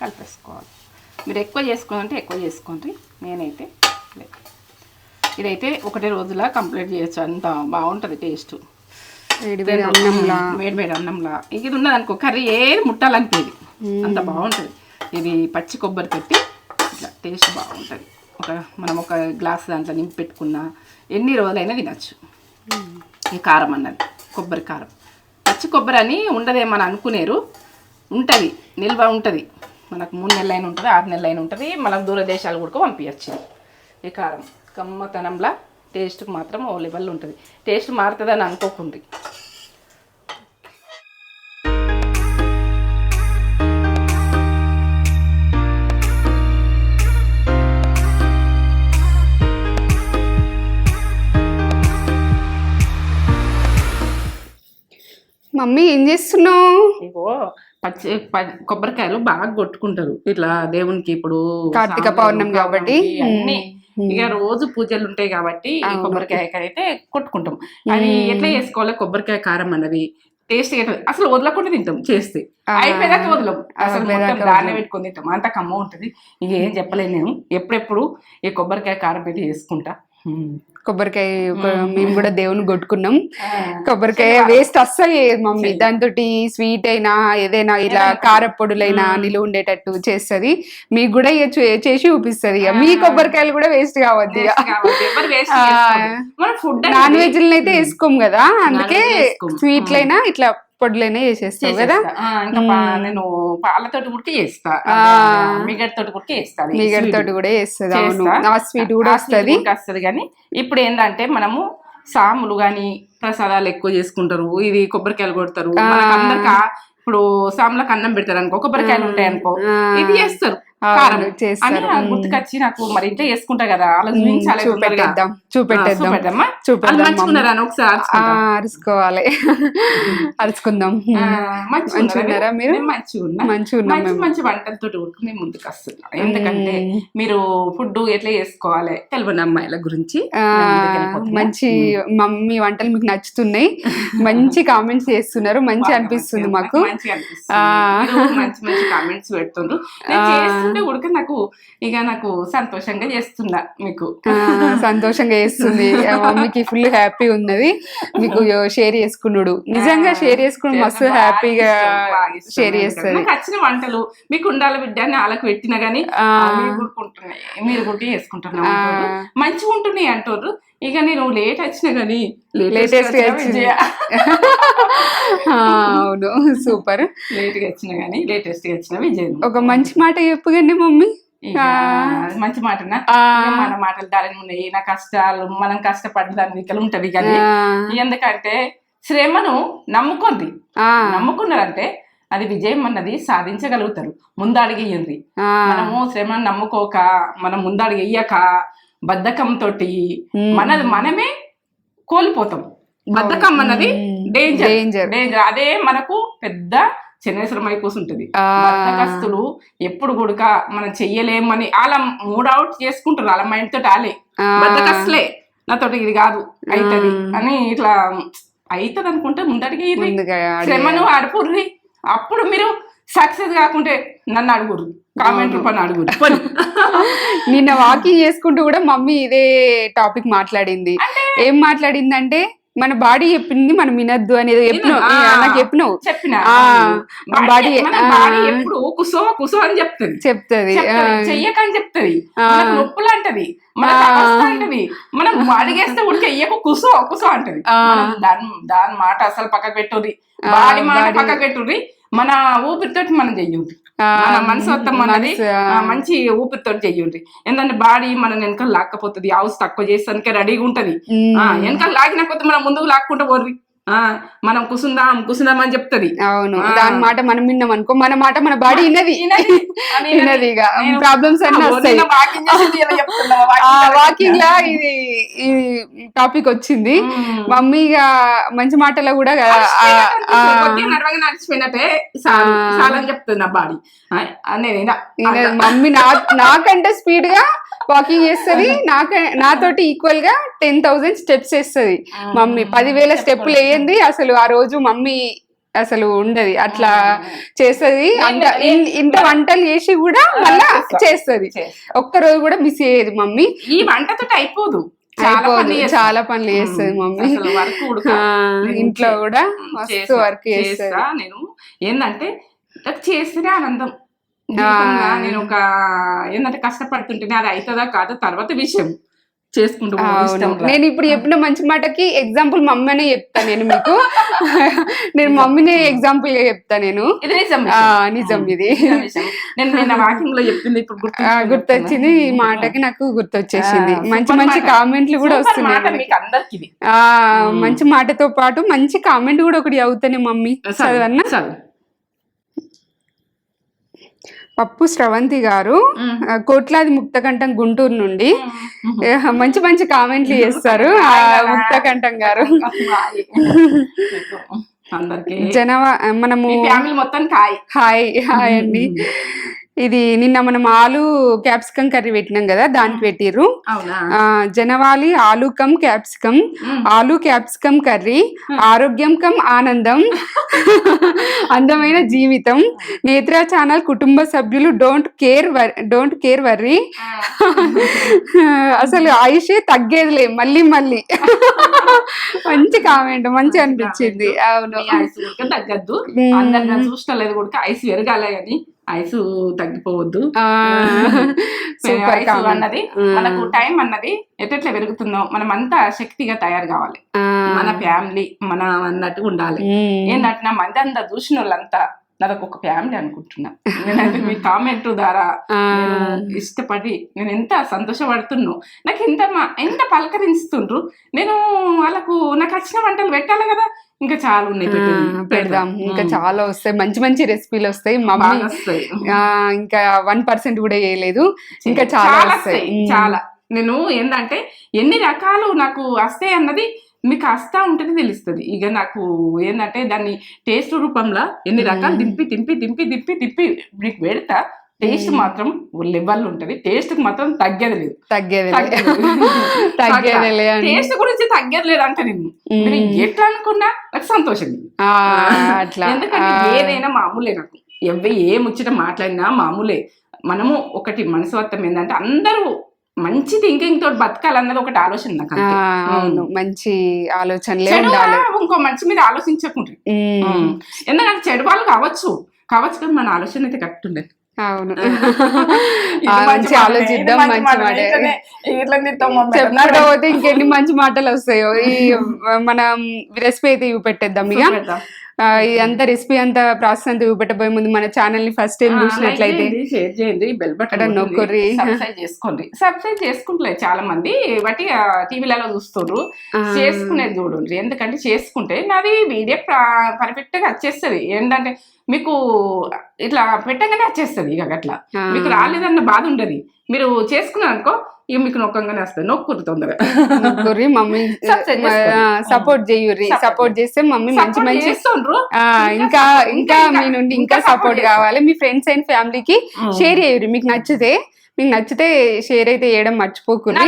కలిపేసుకోవాలి. మీరు ఎక్కువ చేసుకోవాలంటే ఎక్కువ చేసుకోండి. నేనైతే ఇదైతే ఒకటే రోజులా కంప్లీట్ చేయొచ్చు. అంత బాగుంటుంది టేస్ట్. వేడి వేడి అన్నంలా? వేడి వేడి అన్నంలా. ఇక ఇది ఉన్నది అనుకో కర్రీ ఏది ముట్టాలనిపించేది. అంత బాగుంటుంది. ఇది పచ్చి కొబ్బరి పెట్టి ఇట్లా టేస్ట్ బాగుంటుంది. ఒక మనం ఒక గ్లాస్ దాంట్లో నింపి పెట్టుకున్నా ఎన్ని రోజులైనా తినచ్చు. ఈ కారం అన్నది కొబ్బరి కారం. పచ్చి కొబ్బరి అని ఉండదేమని అనుకునేరు. ఉంటుంది నిల్వ ఉంటుంది. మనకు మూడు నెలలైన ఉంటుంది ఆరు నెలలైన ఉంటుంది. మనకు దూర దేశాలు కూడా పంపించచ్చు ఈ కారం కమ్మతనంలా టేస్ట్కి మాత్రం ఓ లెవెల్ ఉంటుంది. టేస్ట్ మారుతుందని అనుకోకుండ్రి మమ్మీ ఏం చేస్తున్నావు? ఇగో పచ్చి కొబ్బరికాయలు బాగా కొట్టుకుంటారు ఇట్లా దేవునికి ఇప్పుడు కార్తీక పౌర్ణమి కాబట్టి. అన్ని. ఇక రోజు పూజలు ఉంటాయి కాబట్టి. కొబ్బరికాయ అయితే కొట్టుకుంటాం అది. ఎట్లా చేసుకోవాలి కొబ్బరికాయ కారం అన్నది టేస్ట్ అసలు వదలకుండా తింటాం చేస్తే ఆ. అయిపోయేదాకా వదలం అసలు దాన్నే. పెట్టుకొని తింటాం అంత కమ్మ ఉంటుంది ఇక ఏం చెప్పలేను నేను ఎప్పుడెప్పుడు ఈ కొబ్బరికాయ కారం పెట్టి చేసుకుంటా. కొబ్బరికాయ మ్మ్. కూడా దేవుని కొట్టుకున్నాం. కొబ్బరికాయ. వేస్ట్ అస్సలు చేయదు మమ్మీ. దాంతో స్వీట్ అయినా ఏదైనా ఇలా. కారపొడులైనా. నిలువ ఉండేటట్టు చేస్తది మీకు కూడా చేసి చూపిస్తది ఇక మీ. కొబ్బరికాయలు కూడా వేస్ట్ కావద్దు నాన్ వెజ్ అయితే వేసుకోం కదా అందుకే. స్వీట్లైనా ఇట్లా పొడులైనా చేసేస్తాం కదా. నేను పాలతోటి కూడా చేస్తా. మిగడతోటి కూడా చేస్తా అది మీగడ sweet. తోటి కూడా చేస్తుంది అవును. ఆ స్వీట్ కూడా వస్తది వస్తది కానీ ఇప్పుడు ఏంటంటే మనము సాములు గాని ప్రసాదాలు ఎక్కువ చేసుకుంటారు ఇది కొబ్బరికాయలు కొడతారు అందరికి ఇప్పుడు సాములకు అన్నం పెడతారు అనుకో కొబ్బరికాయలు ఉంటాయి అనుకో. ఇది చేస్తారు చేస్తారు. మ్మ్. గుర్తుకొచ్చి నాకు మరి ఇంట్లో చేసుకుంటా కదా అలా మ్మ్. చూపెట్టేద్దాం చూపెట్టేద్దాం ఒకసారి అరుచుకుంటా. అరుచుకోవాలి. అరుచుకుందాం. మంచిగా మీరు? మంచిగా మంచి మేము. మంచి వంటలతో ఉడుకుని ముందుకు వస్తున్నాం. ఎందుకంటే మ్మ్. మీరు ఫుడ్ ఎట్లా చేసుకోవాలి? తెలియని అమ్మాయిల గురించి. మంచి మమ్మీ వంటలు మీకు నచ్చుతున్నాయి. మంచి కామెంట్స్ చేస్తున్నారు. మంచి అనిపిస్తుంది మాకు. మంచి మంచి కామెంట్స్ పెడుతుండ్రు. చేస్తుంటే ఉడక నాకు ఇక నాకు సంతోషంగా చేస్తున్నా మీకు. సంతోషంగా చేస్తుంది. మమ్మీకి ఫుల్ హ్యాపీ ఉన్నది. మీకు షేర్ చేసుకున్నాడు నిజంగా షేర్ చేసుకుని మస్తు హ్యాపీగా. షేర్ చేస్తుంది. నాకు వచ్చిన వంటలు మీకు ఉండాలి బిడ్డ అని వాళ్ళకి పెట్టినా గానీ మీరు గుర్తుంటున్నాయి మీరు చేసుకుంటున్నాం. మంచిగా ఉంటున్నాయి అంటారు. ఇక నేను లేట్ వచ్చినా గానీ లేటెస్ట్ అవును. సూపర్ లేట్గా వచ్చినా గానీ లేటెస్ట్గా వచ్చిన విజయం ఒక మంచి మాట చెప్పుకండి మమ్మీ. మంచి. ఇక మన మాటలు దాని ఉన్నాయి. నా కష్టాలు మనం కష్టపడ్డ దాని ఇక్కడ ఉంటది కానీ ఎందుకంటే శ్రమను నమ్ముకుంది నమ్ముకున్నారంటే అది విజయం అన్నది సాధించగలుగుతారు. ముందడుగు ఇయ్యండి ఆ, మనము శ్రమను నమ్ముకోక మనం ముందడుగు వెయ్యక బద్ధకంతో. మనది మనమే కోల్పోతాం బద్ధకం అన్నది. డేంజర్. డేంజర్ అదే మనకు పెద్ద శనేశ్వరమై కూర్చుంటది ఆ. బద్ధకస్తులు ఎప్పుడు కూడక మనం చెయ్యలేమని వాళ్ళ మూడ్ అవుట్ చేసుకుంటారు వాళ్ళ మైండ్ తోటి వాళ్ళే ఆ. బద్దకస్తులే నాతోటి ఇది కాదు అవుతుంది. అని ఇట్లా అవుతుంది అనుకుంటే అడిగారు. శ్రమను అడుపుర్రి అప్పుడు మీరు సక్సెస్ కాకుంటే నన్ను అడుగురు కామెంట్ పోనీ. నిన్న వాకింగ్ చేసుకుంటూ కూడా మమ్మీ ఇదే టాపిక్ మాట్లాడింది. ఏం మాట్లాడిందంటే మన బాడీ చెప్పింది మనం వినద్దు అనేది చెప్పినావు. నాకు చెప్పినావు. చెప్పిన. బాడీ ఎప్పుడు కుసో కుసో అని చెప్తుంది. చెప్తుంది. చెయ్యకని చెప్తది. నొప్పులు అంటది. మనం అడిగేస్తే ఉడికి ఎయ్యకు కుసో కుసో అంటది. దాని దాని మాట అసలు పక్కకు పెట్టుర్రి బాడీ మాట బాడీ. పక్కకు పెట్టుర్రి మన ఊపిరితోటి మనం చెయ్యండి మనసు, ఆ. ఆ, మంచి ఊపిరితోటి చెయ్యండి ఏంటంటే బాడీ మన వెనకాల లాక్కపోతుంది హౌస్ తక్కువ చేస్తానికి రెడీగా ఉంటది వెనకాల లాగిన కొద్ది మనం ముందుకు లాక్కుంటూ పోర్రి. ఆ మనం కుసుందాం కుసుందాం అని చెప్తది. అవును. దాని మాట మనం విన్నాం అనుకో మన మాట మన బాడీ విన్నది. విన్నది. ఇక ప్రాబ్లమ్స్ అన్ని వస్తాయి. వాకింగ్ లా. ఇది ఈ టాపిక్ వచ్చింది. మ్మ్. మమ్మీ ఇక మంచి మాటలో కూడా నడిచిపోయినట్టే చెప్తుంది నా బాడీ. మమ్మీ నా నాకంటే స్పీడ్గా వాకింగ్ చేస్తుంది. నాక నాతోటి ఈక్వల్గా టెన్ థౌసండ్ స్టెప్స్ వేస్తుంది మమ్మీ పదివేల స్టెప్పులు వేయండి అసలు ఆ రోజు మమ్మీ అసలు ఉండదు. అట్లా చేస్తది. అంత ఇంత వంటలు చేసి కూడా మళ్ళా చేస్తది. చేస్తా. ఒక్క రోజు కూడా మిస్ అయ్యేది మమ్మీ. ఈ వంటతో అయిపోదు. చాలా అయిపోదు. పనులు చేస్తా. చాలా పనులు చేస్తది మమ్మీ. ఇంట్లో కూడా మస్తు వర్క్ చేస్తా నేను. ఏంటంటే చేస్తేనే ఆనందం. నేను ఒక ఏంటంటే కష్టపడుతుంటేనే అది అవుతుందా కాదా తర్వాత విషయం. చేసుకుంటూ. నేను ఇప్పుడు చెప్పిన మంచి మాటకి ఎగ్జాంపుల్ మమ్మీనే చెప్తా నేను మీకు. నేను మమ్మీనే ఎగ్జాంపుల్గా చెప్తా నేను. ఇది నిజం ఇది. నేను వాకింగ్ లో చెప్పింది ఇప్పుడు గుర్తొచ్చింది. ఈ మాటకి నాకు గుర్తొచ్చేసింది. మంచి మంచి మాట. కామెంట్లు కూడా వస్తున్నాయి. మంచి మాటతో పాటు మంచి కామెంట్ కూడా ఒకటి అవుతానే మమ్మీ. చదవన్నా చదువు. పప్పు స్రవంతి గారు కోట్లాది ముక్తకంఠం గుంటూరు నుండి. మంచి మంచి కామెంట్లు చేస్తారు. ఆ, ముక్తకంఠం గారు. జనవా మనము ఫ్యామిలీ మొత్తం కాయ్ హాయ్ హాయ్ అండి. ఇది నిన్న మనం ఆలు క్యాప్సికం కర్రీ పెట్టినాం కదా దానికి పెట్టిర్రు. జనవాలి ఆలు కమ్ క్యాప్సికం. ఆలు క్యాప్సికం కర్రీ ఆరోగ్యం కమ్ ఆనందం. అందమైన జీవితం. నేత్ర ఛానల్ కుటుంబ సభ్యులు don't care don't care worry. అసలు ఆయుషే తగ్గేదిలే మళ్ళీ మళ్ళీ. మంచి కామెంట్ మంచి అనిపించింది. అవును. తగ్గద్దు. అందరిని చూస్తలేదు కూడా ఐస్ పెరగాలి అని. ఐస్ తగ్గిపోవద్దు. సూపర్ అన్నది మనకు టైం అన్నది ఎట్లా పెరుగుతుందో మనం అంతా శక్తిగా తయారు కావాలి. మన ఫ్యామిలీ మన అన్నట్టు ఉండాలి. ఏంటంటే నా మంది అంతా చూసిన వాళ్ళంతా నాదొక ఒక ఫ్యామిలీ అనుకుంటున్నా. నేనైతే మీ కామెంట్ ద్వారా ఇష్టపడి నేను ఎంత సంతోషపడుతున్నా నాకు ఎంత మా- ఎంత పలకరిస్తుండ్రు. నేను వాళ్ళకు నాకు వచ్చిన వంటలు పెట్టాలి కదా ఇంకా చాలా ఉన్నాయి. పెడదాం ఇంకా. చాలా వస్తాయి. మంచి మంచి రెసిపీలు వస్తాయి. మమ్మీ వస్తాయి. ఆ, ఇంకా వన్ పర్సెంట్ కూడా చేయలేదు ఇంకా చాలా వస్తాయి. చాలా. నేను ఏంటంటే ఎన్ని రకాలు నాకు వస్తాయి అన్నది మీకు వస్తా ఉంటేనే తెలుస్తుంది. ఇక నాకు ఏంటంటే దాన్ని టేస్ట్ రూపంలో ఎన్ని రకాలు. దింపి దింపి దింపి దింపి దింపి మీకు పెడతా. టేస్ట్. మాత్రం లెవెల్ ఉంటది. టేస్ట్ మాత్రం తగ్గేది లేదు. తగ్గేది తగ్గేది. టేస్ట్ గురించి తగ్గేది లేదు అంటే నేను. మీరు ఎట్లా అనుకున్నా నాకు సంతోషం అట్లా. ఎందుకంటే ఏదైనా మామూలే నాకు. ఎవ్వ ఏ ముచ్చట మాట్లాడినా మామూలే. మనము ఒకటి మనసువత్తం ఏంటంటే అందరూ మంచి థింకింగ్ తోటి బతకాలన్నది ఒకటి ఆలోచన నాకు. అవును. మంచి ఆలోచనలే ఉండాలి. ఇంకో మంచి మీద ఆలోచించకుండ్రి. ఉమ్, ఎందుకంటే చెడు వాళ్ళు కావచ్చు. కావచ్చు కానీ మన ఆలోచన అయితే కరెక్ట్ ఉండదు. అవును. మంచి ఆలోచిద్దాం మంచి మాట. చెప్పుకుంటూ పోతే ఇంకెన్ని మంచి మాటలు వస్తాయో. ఈ మనం రెసిపీ అయితే చూపెట్టేద్దాం ఇక. పెడదాం. ఆ, ఇదంతా రెసిపీ అంతా ప్రాసెస్ అంతా చూపెట్టబోయే ముందు మన ఛానల్ని ఫస్ట్ టైం చూసినట్లయితే షేర్ చేయండి బెల్ బటన్ నొక్కుర్రి. సబ్స్క్రైబ్ చేసుకోండి. సబ్స్క్రైబ్ చేసుకుంటలేదు చాలా మంది బట్టి టీవీలలో చూస్తున్నారు చేసుకునేది చూడండి ఎందుకంటే చేసుకుంటే నాది వీడియో పర్ఫెక్ట్గా వచ్చేస్తుంది. ఏంటంటే మీకు ఇట్లా పెట్టగానే వచ్చేస్తుంది ఇక అట్లా మీకు రాలేదన్న బాధ ఉండదు. మీరు చేసుకున్నారు అనుకో ఇక మీకు నొక్కంగానే వస్తుంది. నొక్కురు తొందరగా. నొక్కుర్రి మమ్మీ. సపోర్ట్ చేయుర్రి. సపోర్ట్ చేస్తే మమ్మీ మంచి మంచి ఇంకా ఇంకా మీ నుండి ఇంకా సపోర్ట్. కావాలి. మీ ఫ్రెండ్స్ అండ్ ఫ్యామిలీకి షేర్ చేయరు మీకు నచ్చితే మీకు నచ్చితే షేర్ అయితే చేయడం మర్చిపోకూడదు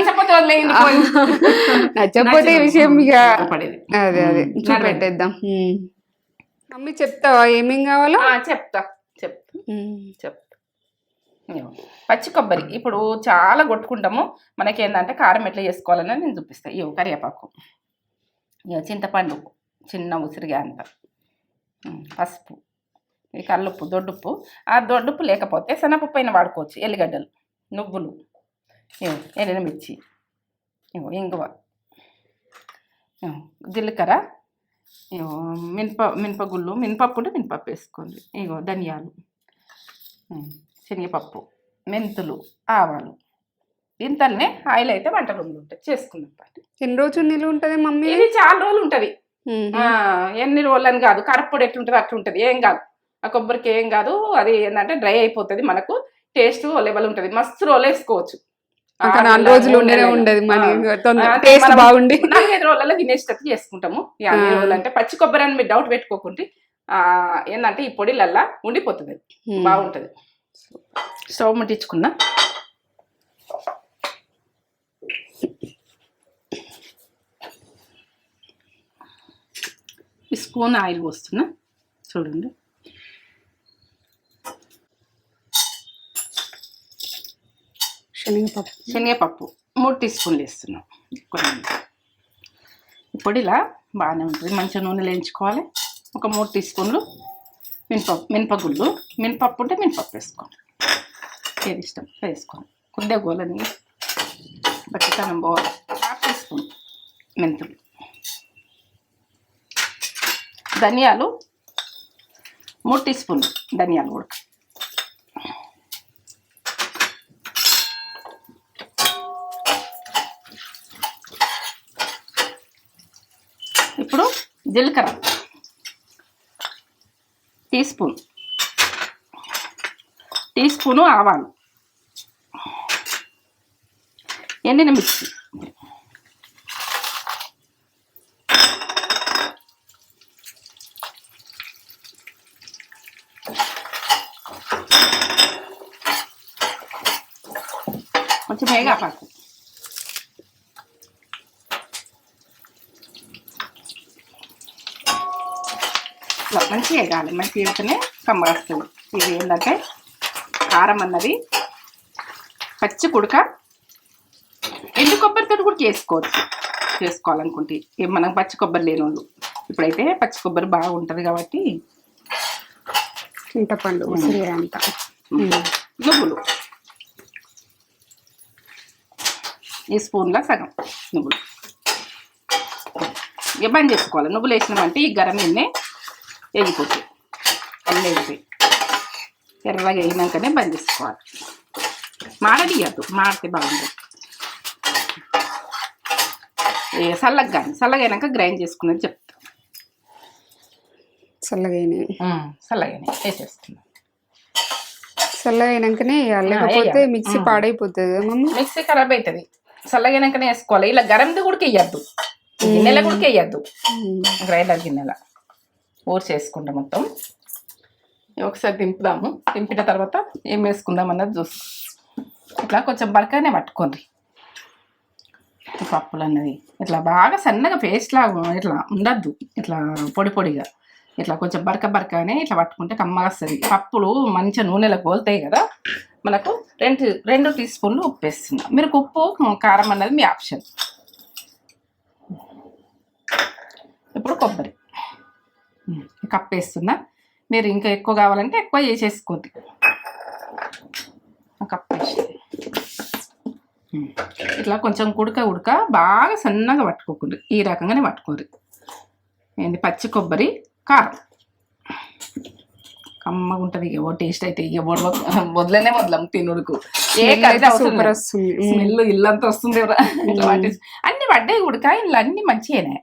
నచ్చకపోతే విషయం ఇక. అదే అదే. చూపెట్టేద్దాం. మమ్మీ చెప్తావా? ఏమేం కావాలో? ఆ, చెప్తా. చెప్తా. చెప్తా. పచ్చి కొబ్బరి. ఇప్పుడు చాలా కొట్టుకుంటాము. మనకి ఏంటంటే కారం ఎట్లా చేసుకోవాలని నేను చూపిస్తాను ఇవి కరివేపాకు. ఇక చింతపండు చిన్న ఉసిరిగా అంత. పసుపు. ఈ కల్లుప్పు దొడ్డుప్పు. ఆ దొడ్డుప్పు లేకపోతే శనగపప్పు అయినా వాడుకోవచ్చు. ఎల్లిగడ్డలు నువ్వులు. ఇగో ఇంగువ. ఇగో, జీలకర్ర. మినప మినపగుళ్ళు మినపప్పు ఉంటే మినపప్పు వేసుకోండి. ఇగో ధనియాలు శనగపప్పు మెంతులు ఆవాలు. ఇంతల్నే ఆయిల్ అయితే వంట రూమ్లో ఉంటాయి చేసుకుందాం పాటు. ఎన్ని రోజులు నిలువ ఉంటది మమ్మీ? ఇది చాలా రోజులు ఉంటది. ఎన్ని రోజులని కాదు. కరప్పొడి ఎట్లుంటుంది అట్లుంటది ఏం కాదు. ఆ కొబ్బరికి ఏం కాదు. అది ఏంటంటే డ్రై అయిపోతుంది మనకు. టేస్ట్ లెవెల్ ఉంటుంది. మస్తు రోజులు వేసుకోవచ్చు. అక్కడ నాలుగు రోజులు ఉండనే. ఉండదు మన టేస్ట్ బాగుండి. నాలుగైదు రోజులలో తినేసేటట్టు చేసుకుంటాము. రోజులు అంటే పచ్చి కొబ్బరి అని మీరు డౌట్ పెట్టుకోకుంటే ఆ, ఏంటంటే ఈ పొడిలల్లా ఉండిపోతుంది. బాగుంటుంది. స్టవ్ ముట్టించుకున్నా స్పూన్ ఆయిల్ పోస్తున్నా. చూడండి. శనగపప్పు. శనగపప్పు. మూడు టీ స్పూన్లు వేస్తున్నాం. కొంచెం ఇప్పుడు ఇలా బాగానే ఉంటుంది. మంచిగా నూనెలు వేయించుకోవాలి ఒక మూడు టీ స్పూన్లు మినపప్పు మినపగుళ్ళు. మినపప్పు ఉంటే మినపప్పు వేసుకోండి ఏది ఇష్టం? వేసుకోండి కొద్దిగా గోలని బట్టితనం పోవాలి హాఫ్ టీ స్పూన్ మెంతులు. ధనియాలు మూడు టీ స్పూన్లు ధనియాలు కూడా ఇప్పుడు జీలకర్ర. Tea spoon. టీ స్పూను ఆవాలు. ఎండిన మిర్చి. కొంచెం వేగాపాకు మంచిగా వేగాలి మంచిగా వేస్తేనే కమ్మగా వస్తుంది ఇది ఏంటంటే కారం అన్నది. పచ్చి కుడక. ఎండు కొబ్బరితో కూడా చేసుకోవచ్చు. చేసుకోవాలనుకుంటే. ఏం మనం పచ్చి కొబ్బరి లేని వాళ్ళు ఇప్పుడైతే పచ్చి కొబ్బరి బాగుంటుంది కాబట్టి. చింతపండు అంతా నువ్వులు. ఈ స్పూన్లో సగం నువ్వులు. ఇక బంద్ చేసుకోవాలి. నువ్వులు వేసినామంటే ఈ గరం ఎన్నే వేగిపోతాయి అన్నీ వేగిపోయి ఎర్రగా వేగినాకనే బంద్ చేసుకోవాలి. మాడదీయద్దు మాడితే బాగుంటుంది ఏ చల్లగా కానీ చల్లగా అయినాక గ్రైండ్ చేసుకున్నది చెప్తా. చల్లగైన చల్లగానే వేసేస్తున్నాం. చల్లగా అయినాకనే వేయాలి. ఆ, లేకపోతే. మిక్సీ. పాడైపోతుంది మమ్మీ? మిక్సీ ఖరాబ్ అవుతుంది చల్లగానే వేసుకోవాలి. ఇలా గరంది కూడా వేయద్దు గిన్నెల కూడా వేయద్దు గ్రైండర్ గిన్నెల. ఊరు చేసుకుంటాం మొత్తం. ఒకసారి దింపుదాము. దింపిన తర్వాత ఏం వేసుకుందాం అన్నది చూసు ఇట్లా కొంచెం బరకనే పట్టుకోండి. పప్పులు అన్నది ఇట్లా బాగా సన్నగా పేస్ట్ లాగా ఇట్లా ఉండద్దు. ఇట్లా పొడి పొడిగా. ఇట్లా కొంచెం బరక బరకనే ఇట్లా పట్టుకుంటే కమ్మగా వస్తుంది. పప్పులు మంచిగా నూనెలో కోల్తాయి కదా. మనకు రెండు రెండు టీ స్పూన్లు ఉప్పు వేస్తున్నాం. మీరు ఉప్పు కారం అన్నది మీ ఆప్షన్. ఇప్పుడు కొబ్బరి. కప్ వేస్తున్నా మీరు ఇంకా ఎక్కువ కావాలంటే ఎక్కువ చేసేసుకోండి. కప్ వేసి ఇట్లా కొంచెం ఉడక ఉడక బాగా సన్నగా పట్టుకోకండి. ఈ రకంగానే పట్టుకోరు ఏంది? పచ్చి కొబ్బరి కారం. కమ్మగా ఉంటుంది. ఓ టేస్ట్ అయితే ఇక వదలనే వదలం తినుడుకు. ఏ కర్రీ సూపర్. వస్తుంది. స్మెల్ ఇల్లంతా వస్తుంది అన్ని పడ్డాయి ఉడక. ఇల్లు అన్ని మంచిగానే.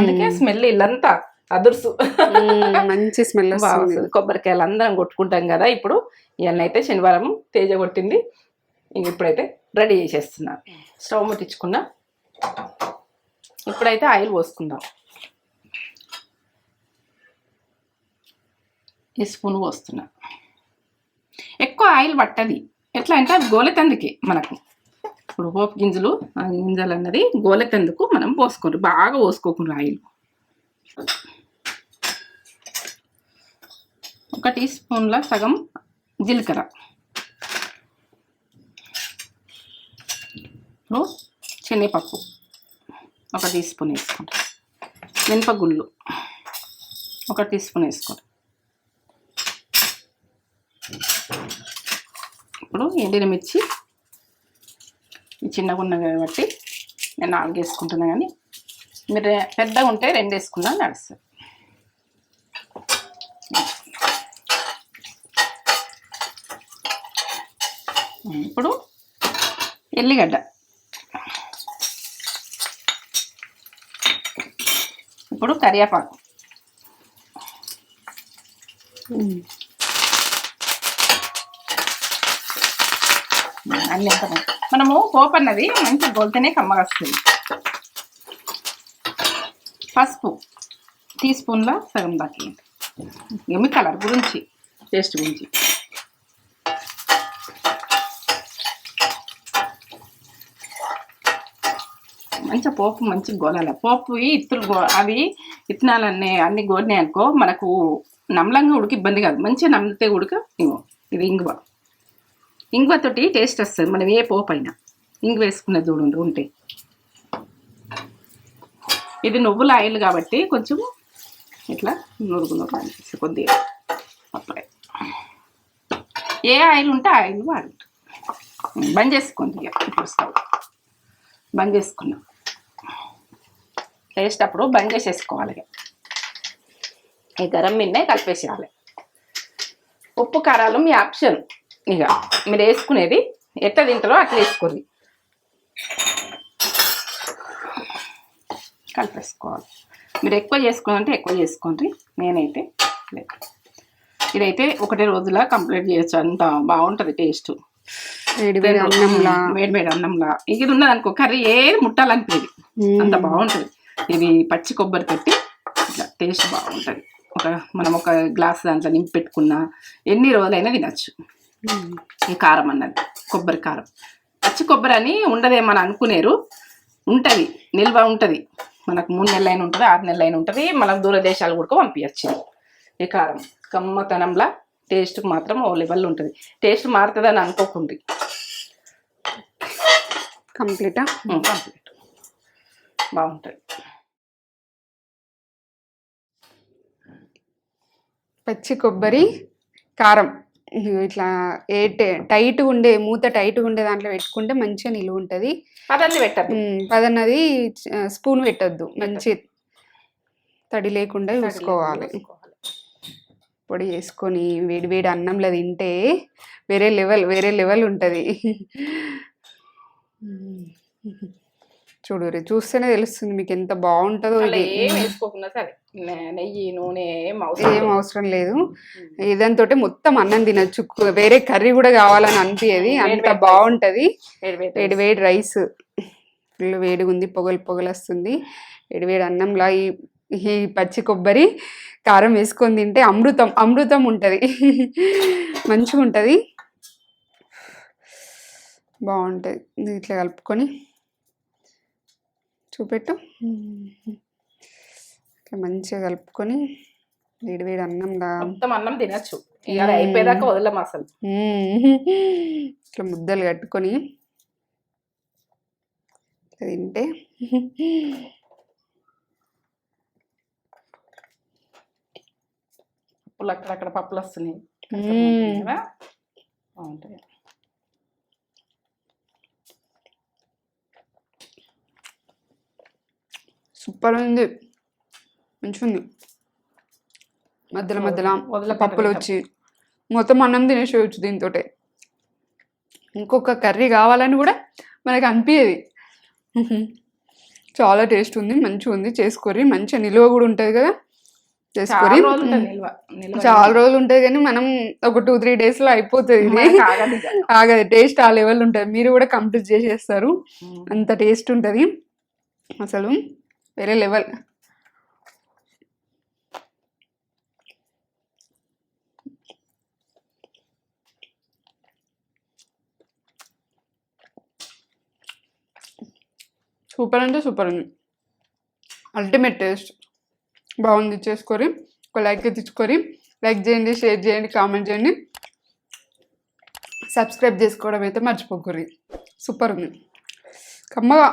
అందుకే స్మెల్ ఇల్లంతా అదుర్సు. మంచి స్మెల్ బాగా వస్తుంది. వస్తుంది కొబ్బరికాయలు అందరం కొట్టుకుంటాం కదా ఇప్పుడు. ఇవన్నీ అయితే శనివారం తేజ కొట్టింది. ఇంక ఇప్పుడైతే రెడీ చేసేస్తున్నా. స్టవ్ ముట్టించుకున్నా. ఇప్పుడైతే ఆయిల్ పోసుకుందాం. ఈ స్పూన్ పోస్తున్నా. ఎక్కువ ఆయిల్ పట్టది. ఎట్లా అంటే అది గోలెతందుకే మనకు. ఇప్పుడు పోపు గింజలు ఆ గింజలు అన్నది గోలెతందుకు మనం పోసుకోండి బాగా పోసుకోకుండా ఆయిల్. ఒక టీ స్పూన్ల సగం జీలకర్ర. ఇప్పుడు శనగపప్పు ఒక టీ స్పూన్ వేసుకుంటాం మినపగుళ్ళు ఒక టీ స్పూన్ వేసుకోండి. ఇప్పుడు ఎండిన మిర్చి చిన్నగా ఉన్నవి కాబట్టి నేను నాలుగు వేసుకుంటున్నా కానీ మీరు పెద్దగా ఉంటే రెండు వేసుకున్నా నడుస్తుంది. ఇప్పుడు ఎల్లిగడ్డ. ఇప్పుడు కరివేపాకు. అన్ని మనము పోపు అన్నది మంచి గోల్తేనే కమ్మగా వస్తుంది పసుపు టీ స్పూన్ల సగం దాకా ఏమి కలర్ గురించి టేస్ట్ గురించి. మంచిగా పోపు మంచి గోలాలి పోపు ఇత్తులు గో అవి ఇత్తనాలన్నీ అన్ని గోడినాయి అనుకో మనకు నమ్మలంగా ఉడికి ఇబ్బంది కాదు. మంచిగా నమ్మితే ఉడక ఇగో ఇది ఇంగువ. ఇంగువతోటి టేస్ట్ వస్తుంది. మనం ఏ పోపు అయినా. ఇంగు వేసుకునే చూడండి ఉంటే. ఇది నువ్వుల ఆయిల్ కాబట్టి కొంచెం ఇట్లా నురుగు నురుగు కొద్దిగా అప్పుడే. ఏ ఆయిల్ ఉంటే ఆయిల్ వాడు. బంద్ చేసుకోండి ఇప్పుడు స్టవ్ బంద్ చేసుకున్నాం వేసేటప్పుడు బంద్ చేసేసుకోవాలి ఈ గరం మిన్నే కలిపేసేయాలి ఉప్పు కారాలు మీ ఆప్షన్ ఇక మీరు వేసుకునేది ఎట్లా తింటారో అట్లా వేసుకోండి కలిపేసుకోవాలి మీరు ఎక్కువ చేసుకోవాలంటే ఎక్కువ చేసుకోండి నేనైతే లేదు ఇదైతే ఒకటే రోజులా కంప్లీట్ చేయొచ్చు అంత బాగుంటుంది టేస్ట్ వేడి వేడి అన్నంలా వేడి వేడి అన్నంలా ఇది ఉన్నది అనుకో కర్రీ ఏది ముట్టాలనిపించేది అంత బాగుంటుంది ఇది పచ్చి కొబ్బరి పెట్టి ఇట్లా టేస్ట్ బాగుంటుంది. ఒక మనం ఒక గ్లాస్ దాంట్లో నింపి పెట్టుకున్నా ఎన్ని రోజులైనా తినచ్చు. ఈ కారం అన్నది కొబ్బరి కారం. పచ్చి కొబ్బరి అని ఉండదేమని అనుకునేరు. ఉంటుంది నిల్వ ఉంటుంది. మనకు మూడు నెలలైన ఉంటుంది ఆరు నెలలైన ఉంటుంది. మనం దూర దేశాలు కూడా పంపించచ్చు ఈ కారం కమ్మతనంలా టేస్ట్కి మాత్రం ఓ లెవెల్ ఉంటుంది. టేస్ట్ మారుతుందని అనుకోకుంది కంప్లీటా? కంప్లీట్. బాగుంటుంది. పచ్చి కొబ్బరి కారం. ఇట్లా ఏ టైట్ ఉండే మూత టైట్ ఉండే దాంట్లో పెట్టుకుంటే మంచిగా నిలువ ఉంటుంది. అదన్నీ పెట్టద్దు. పదన్నది స్పూన్ పెట్టొద్దు. మంచి తడి లేకుండా చూసుకోవాలి. పొడి చేసుకొని వేడి వేడి అన్నంలో తింటే వేరే లెవెల్ వేరే లెవెల్ ఉంటుంది. చూడు రే చూస్తేనే తెలుస్తుంది మీకు ఎంత బాగుంటుందో ఏం వేసుకోకుండా సరే. నె- నెయ్యి నూనె ఏం అవసరం లేదు. ఇదంతో మొత్తం అన్నం తినొచ్చు. వేరే కర్రీ కూడా కావాలని అనిపించేది అంత బాగుంటది. వేడి వేడి రైస్. ఫుల్ వేడిగా ఉంది పొగలు పొగలు వస్తుంది వేడి వేడి అన్నంలా ఈ ఈ పచ్చి కొబ్బరి కారం వేసుకొని తింటే అమృతం అమృతం ఉంటుంది. మంచిగా ఉంటుంది బాగుంటుంది. ఇట్లా కలుపుకొని చూపెట్టు. ఇట్లా మంచిగా కలుపుకొని వేడి వేడి అన్నంలా మొత్తం అన్నం తినచ్చు. ఇవాళ అయిపోయేదాకా వదలం అసలు. ఇట్లా ముద్దలు కట్టుకొని ఇట్లా తింటే. పప్పులు అక్కడక్కడ పప్పులు వస్తున్నాయి. మ్మ్. కదా? బాగుంటాయి సూపర్ ఉంది మంచిగా ఉంది మధ్యలో మధ్యలో వదలకుండా పప్పులు వచ్చి మొత్తం అన్నం తినేసేయచ్చు దీంతో ఇంకొక కర్రీ కావాలని కూడా మనకు అనిపించేది చాలా టేస్ట్ ఉంది మంచిగా ఉంది చేసుకోరి మంచిగా నిలువ కూడా ఉంటుంది కదా? నిల్వ చాలా రోజులు ఉంటుంది కానీ మనం ఒక టూ త్రీ డేస్లో అయిపోతుంది ఆగదు టేస్ట్ ఆ లెవెల్ ఉంటుంది. మీరు కూడా కంప్లీట్ చేసేస్తారు. అంత టేస్ట్ ఉంటుంది. అసలు వేరే లెవెల్. సూపర్ అంటే సూపర్ ఉంది అల్టిమేట్ టేస్ట్ బాగుంది. చేసుకొని ఒక లైక్ తెచ్చుకొని లైక్ చేయండి షేర్ చేయండి కామెంట్ చేయండి. సబ్స్క్రైబ్ చేసుకోవడం అయితే మర్చిపోకూరి సూపర్ ఉంది. కమ్మగా.